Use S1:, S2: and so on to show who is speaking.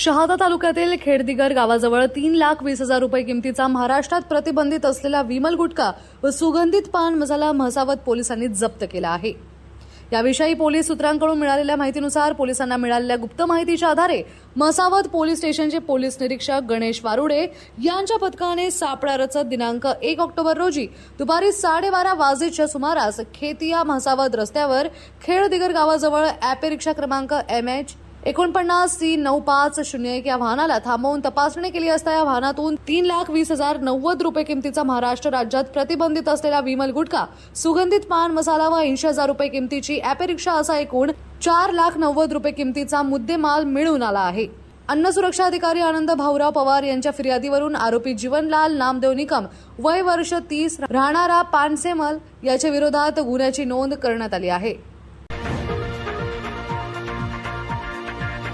S1: शहादा तालुक्यातील खेडदिगर गावाजवळ तीन लाख वीस हजार रुपये किमतीचा महाराष्ट्रात प्रतिबंधित असलेला विमल गुटखा व सुगंधित पान मसाला म्हसावत पोलिसांनी जप्त केला आहे. याविषयी पोलीस सूत्रांकडून मिळालेल्या माहितीनुसार पोलिसांना मिळालेल्या गुप्त माहितीच्या आधारे मसावत पोलीस स्टेशनचे पोलीस निरीक्षक गणेश वारुडे यांच्या पथकाने सापळा रचत दिनांक एक ऑक्टोबर रोजी दुपारी साडेबारा वाजेच्या सुमारास खेतिया म्हसावत रस्त्यावर खेडदिगर गावाजवळ ॲपे रिक्षा क्रमांक एम एच एकोणपन्नास तीन नऊ पाच शून्य एक या वाहनाला थांबवून तपासणी केली असता या वाहनातून तीन लाख वीस हजार नव्वद रुपये किमतीचा महाराष्ट्र राज्यात प्रतिबंधित असलेला विमल गुटखा सुगंधित पान मसाला व ऐंशी हजार रुपये किमतीची ॲपे रिक्षा असा एकूण चार लाख नव्वद रुपये किमतीचा मुद्देमाल मिळून आला आहे. अन्न सुरक्षा अधिकारी आनंद भाऊराव पवार यांच्या फिर्यादीवरून आरोपी जीवनलाल नामदेव निकम वय वर्ष तीस राहणारा पानसेमल याच्या विरोधात गुन्ह्याची नोंद करण्यात आली आहे.